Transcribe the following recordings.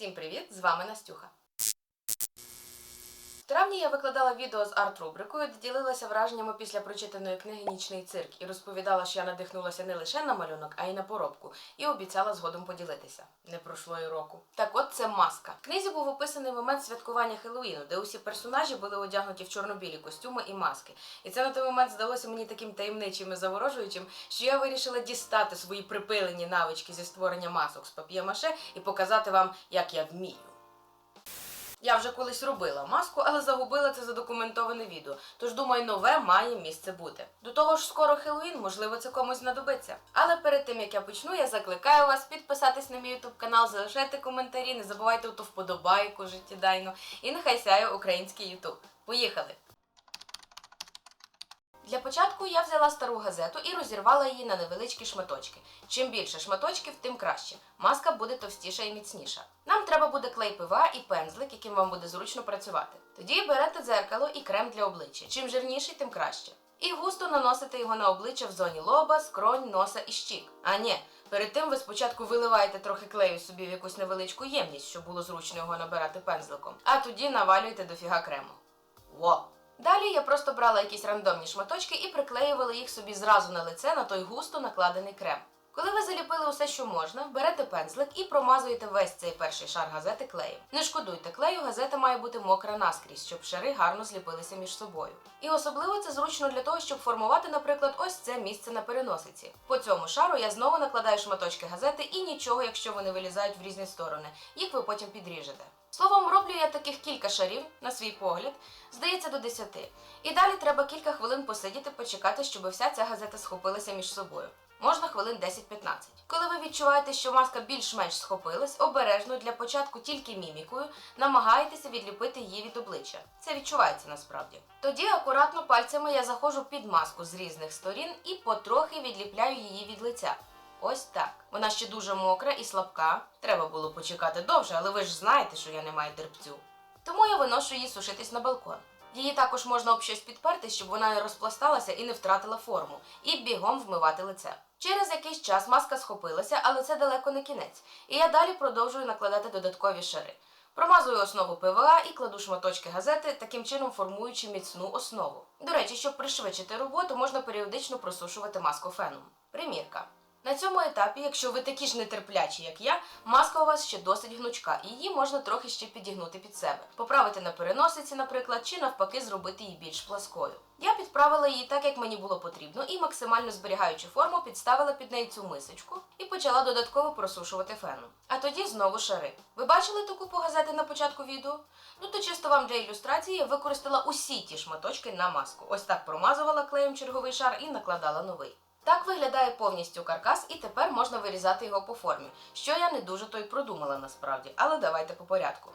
Всім привіт! З вами Настюха. Травні я викладала відео з арт-рубрикою, де ділилася враженнями після прочитаної книги Нічний цирк і розповідала, що я надихнулася не лише на малюнок, а й на поробку, і обіцяла згодом поділитися. Не пройшло і року. Так от це маска. В книзі був описаний момент святкування Хеллоуіну, де усі персонажі були одягнуті в чорно-білі костюми і маски. І це на той момент здалося мені таким таємничим і заворожуючим, що я вирішила дістати свої припилені навички зі створення масок з пап'є-маше і показати вам, як я вмію. Я вже колись робила маску, але загубила це задокументоване відео. Тож думаю, нове має місце бути. До того ж, скоро Хеллоуін, можливо, це комусь знадобиться. Але перед тим як я почну, я закликаю вас підписатись на мій ютуб канал, залишайте коментарі, не забувайте то вподобайку життєдайну. І нехай сяє український ютуб. Поїхали! Для початку я взяла стару газету і розірвала її на невеличкі шматочки. Чим більше шматочків, тим краще. Маска буде товстіша і міцніша. Нам треба буде клей пива і пензлик, яким вам буде зручно працювати. Тоді берете дзеркало і крем для обличчя. Чим жирніший, тим краще. І густо наносите його на обличчя в зоні лоба, скронь, носа і щік. А ні, перед тим ви спочатку виливаєте трохи клею собі в якусь невеличку ємність, щоб було зручно його набирати пензликом, а тоді навалюєте дофіга крему. Во! Далі я просто брала якісь рандомні шматочки і приклеювала їх собі зразу на лице на той густо накладений крем. Коли ви заліпили усе, що можна, берете пензлик і промазуєте весь цей перший шар газети клеєм. Не шкодуйте клею, газета має бути мокра наскрізь, щоб шари гарно зліпилися між собою. І особливо це зручно для того, щоб формувати, наприклад, ось це місце на переносиці. По цьому шару я знову накладаю шматочки газети і нічого, якщо вони вилізають в різні сторони. Їх ви потім підріжете. Словом, роблю я таких кілька шарів на свій погляд, здається, до 10. І далі треба кілька хвилин посидіти, почекати, щоб вся ця газета схопилася між собою. Можна хвилин 10-15. Коли ви відчуваєте, що маска більш-менш схопилась, обережно для початку тільки мімікою намагайтеся відліпити її від обличчя. Це відчувається насправді. Тоді акуратно пальцями я заходжу під маску з різних сторін і потрохи відліпляю її від лиця. Ось так. Вона ще дуже мокра і слабка. Треба було почекати довше, але ви ж знаєте, що я не маю терпцю. Тому я виношу її сушитись на балкон. Її також можна об щось підперти, щоб вона не розпласталася і не втратила форму, і бігом вмивати лице. Через якийсь час маска схопилася, але це далеко не кінець. І я далі продовжую накладати додаткові шари. Промазую основу ПВА і кладу шматочки газети, таким чином формуючи міцну основу. До речі, щоб пришвидшити роботу, можна періодично просушувати маску феном. Примірка. На цьому етапі, якщо ви такі ж нетерплячі, як я, маска у вас ще досить гнучка, і її можна трохи ще підігнути під себе, поправити на переносиці, наприклад, чи навпаки зробити її більш пласкою. Я підправила її так, як мені було потрібно, і максимально зберігаючи форму, підставила під неї цю мисочку і почала додатково просушувати феном. А тоді знову шари. Ви бачили ту купу газети на початку відео? Ну то чисто вам для ілюстрації використала усі ті шматочки на маску. Ось так промазувала клеєм черговий шар і накладала новий. Так виглядає повністю каркас, і тепер можна вирізати його по формі, що я не дуже то й продумала насправді, але давайте по порядку.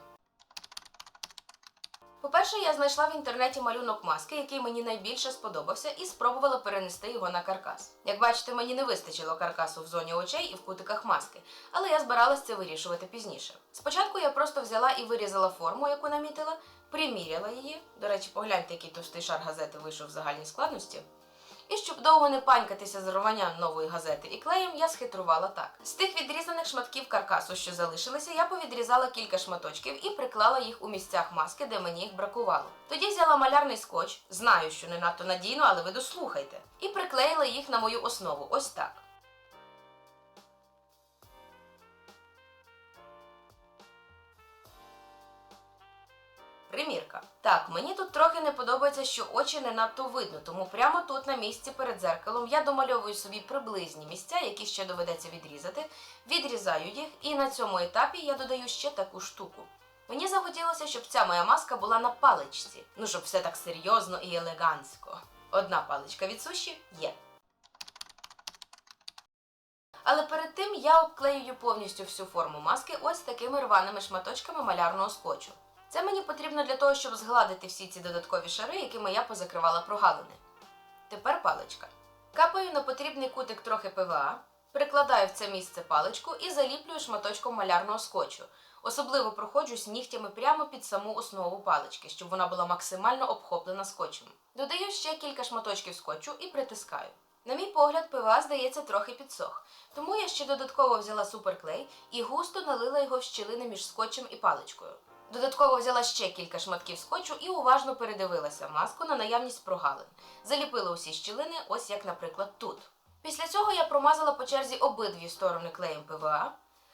По-перше, я знайшла в інтернеті малюнок маски, який мені найбільше сподобався, і спробувала перенести його на каркас. Як бачите, мені не вистачило каркасу в зоні очей і в кутиках маски, але я збиралась це вирішувати пізніше. Спочатку я просто взяла і вирізала форму, яку намітила, приміряла її. До речі, погляньте, який товстий шар газети вийшов в загальній складності. І щоб довго не панькатися з рванням нової газети і клеєм, я схитрувала так. З тих відрізаних шматків каркасу, що залишилися, я повідрізала кілька шматочків і приклала їх у місцях маски, де мені їх бракувало. Тоді взяла малярний скотч, знаю, що не надто надійно, але ви дослухайте, і приклеїла їх на мою основу. Ось так. Примірка. Так, мені тут трохи не подобається, що очі не надто видно, тому прямо тут, на місці перед зеркалом, я домальовую собі приблизні місця, які ще доведеться відрізати, відрізаю їх, і на цьому етапі я додаю ще таку штуку. Мені захотілося, щоб ця моя маска була на паличці, ну щоб все так серйозно і елегантсько. Одна паличка від суші є. Але перед тим я обклеюю повністю всю форму маски ось такими рваними шматочками малярного скотчу. Це мені потрібно для того, щоб згладити всі ці додаткові шари, якими я позакривала прогалини. Тепер паличка. Капаю на потрібний кутик трохи ПВА, прикладаю в це місце паличку і заліплюю шматочком малярного скотчу. Особливо проходжусь нігтями прямо під саму основу палички, щоб вона була максимально обхоплена скотчем. Додаю ще кілька шматочків скотчу і притискаю. На мій погляд, ПВА, здається, трохи підсох. Тому я ще додатково взяла суперклей і густо налила його в щілини між скотчем і паличкою. Додатково взяла ще кілька шматків скотчу і уважно передивилася маску на наявність прогалин. Заліпила усі щілини, ось як, наприклад, тут. Після цього я промазала по черзі обидві сторони клеєм ПВА,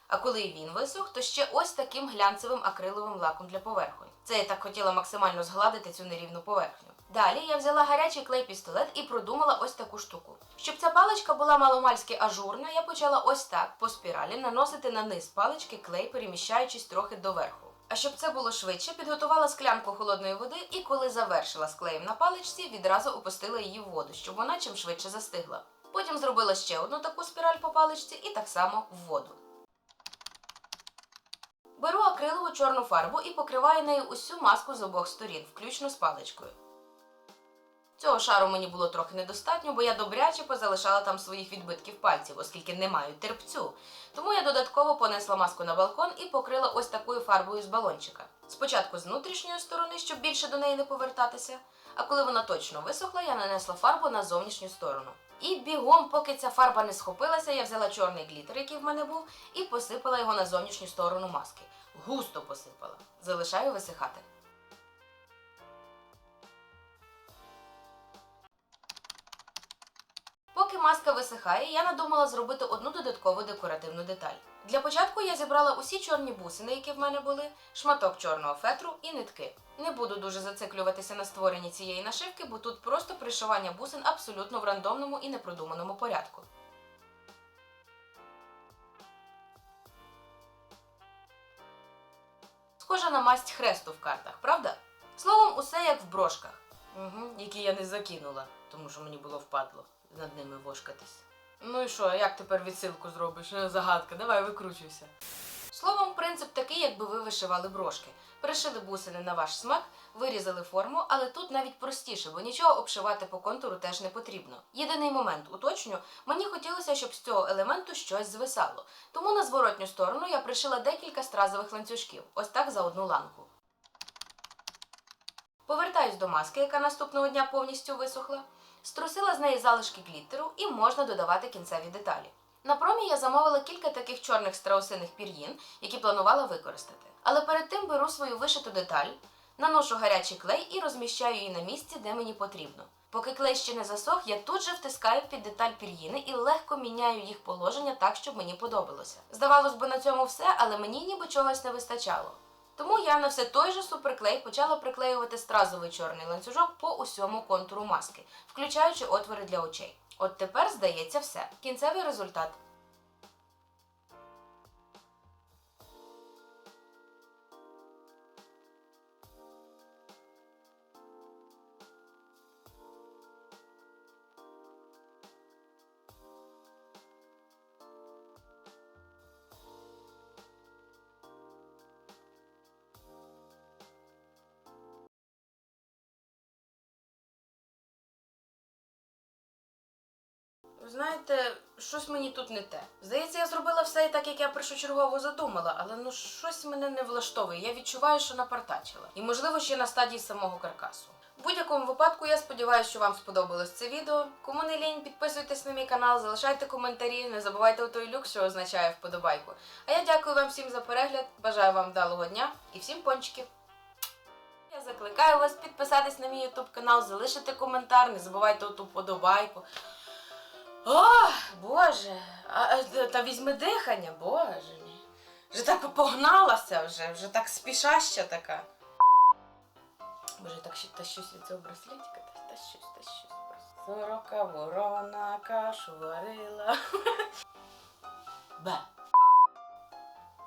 а коли він висох, то ще ось таким глянцевим акриловим лаком для поверхонь. Це я так хотіла максимально згладити цю нерівну поверхню. Далі я взяла гарячий клей-пістолет і продумала ось таку штуку. Щоб ця паличка була маломальськи ажурна, я почала ось так по спіралі наносити на низ палички клей, переміщаючись трохи доверху. А щоб це було швидше, підготувала склянку холодної води і коли завершила з клеєм на паличці, відразу опустила її в воду, щоб вона чим швидше застигла. Потім зробила ще одну таку спіраль по паличці і так само в воду. Беру акрилову чорну фарбу і покриваю нею усю маску з обох сторін, включно з паличкою. Цього шару мені було трохи недостатньо, бо я добряче позалишала там своїх відбитків пальців, оскільки не маю терпцю. Тому я додатково понесла маску на балкон і покрила ось такою фарбою з балончика. Спочатку з внутрішньої сторони, щоб більше до неї не повертатися, а коли вона точно висохла, я нанесла фарбу на зовнішню сторону. І бігом, поки ця фарба не схопилася, я взяла чорний глітер, який в мене був, і посипала його на зовнішню сторону маски. Густо посипала. Залишаю висихати. Поки маска висихає, я надумала зробити одну додаткову декоративну деталь. Для початку я зібрала усі чорні бусини, які в мене були, шматок чорного фетру і нитки. Не буду дуже зациклюватися на створенні цієї нашивки, бо тут просто пришивання бусин абсолютно в рандомному і непродуманому порядку. Схожа на масть хресту в картах, правда? Словом, усе як в брошках, угу, які я не закинула, тому що мені було впадло над ними вошкатись. Ну і що, як тепер відсилку зробиш? Е, Загадка, давай викручуйся. Словом, принцип такий, якби ви вишивали брошки. Пришили бусини на ваш смак, вирізали форму, але тут навіть простіше, бо нічого обшивати по контуру теж не потрібно. Єдиний момент, уточню, мені хотілося, щоб з цього елементу щось звисало. Тому на зворотню сторону я пришила декілька стразових ланцюжків, ось так за одну ланку. Повертаюсь до маски, яка наступного дня повністю висохла. Струсила з неї залишки гліттеру і можна додавати кінцеві деталі. На промі я замовила кілька таких чорних страусиних пір'їн, які планувала використати. Але перед тим беру свою вишиту деталь, наношу гарячий клей і розміщаю її на місці, де мені потрібно. Поки клей ще не засох, я тут же втискаю під деталь пір'їни і легко міняю їх положення так, щоб мені подобалося. Здавалось би, на цьому все, але мені ніби чогось не вистачало. Тому я на все той же суперклей почала приклеювати стразовий чорний ланцюжок по усьому контуру маски, включаючи отвори для очей. От тепер здається все. Кінцевий результат. Знаєте, щось мені тут не те. Здається, я зробила все так, як я першочергово задумала, але ну щось мене не влаштовує. Я відчуваю, що напартачила. І можливо ще на стадії самого каркасу. В будь-якому випадку я сподіваюся, що вам сподобалось це відео. Кому не лінь, підписуйтесь на мій канал, залишайте коментарі, не забувайте той люк, що означає вподобайку. А я дякую вам всім за перегляд, бажаю вам вдалого дня і всім пончиків! Я закликаю вас підписатись на мій YouTube канал, залишити коментар, не забувайте оту вподобайку. О, Боже, а, а, та візьми дихання, Боже мій. Вже так погналася вже, вже так спішаща така. Боже, так ще та щось від цього браслетика, та, та щось, та щось. просто. Сорока ворона кашу варила. Бе.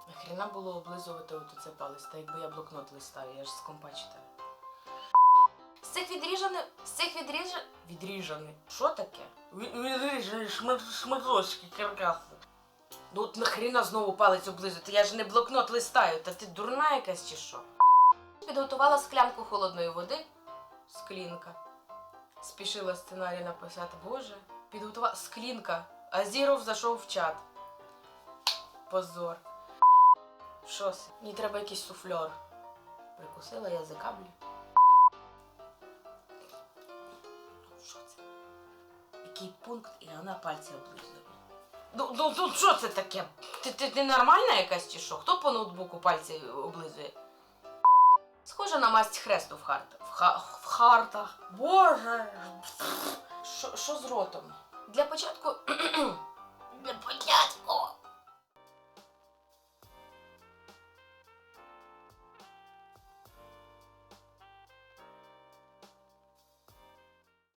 Нахрена було облизувати це палець, та якби я блокнот листаю, я ж з компа читаю. Цих відріжаних. З цих відріжаних. Відріжаний. Що таке? Відріжаний шматочки каркасу. Ну от нахрена знову палець облизувати? Я ж не блокнот листаю, та ти дурна якась чи що? Підготувала склянку холодної води. Склінка. Спішила сценарій написати. Боже. Підготувала склінка. Азіров зайшов в чат. Позор. Що це? Мені треба якийсь суфльор. Прикусила язика, блін. Що такий пункт, і вона пальці облизує. Ну, ну, ну що це таке? Ти, ти, ти нормальна якась чи що? Хто по ноутбуку пальці облизує? Схоже на масть хресту в хартах. В, ха- в хартах. Боже. Що, з ротом? Для початку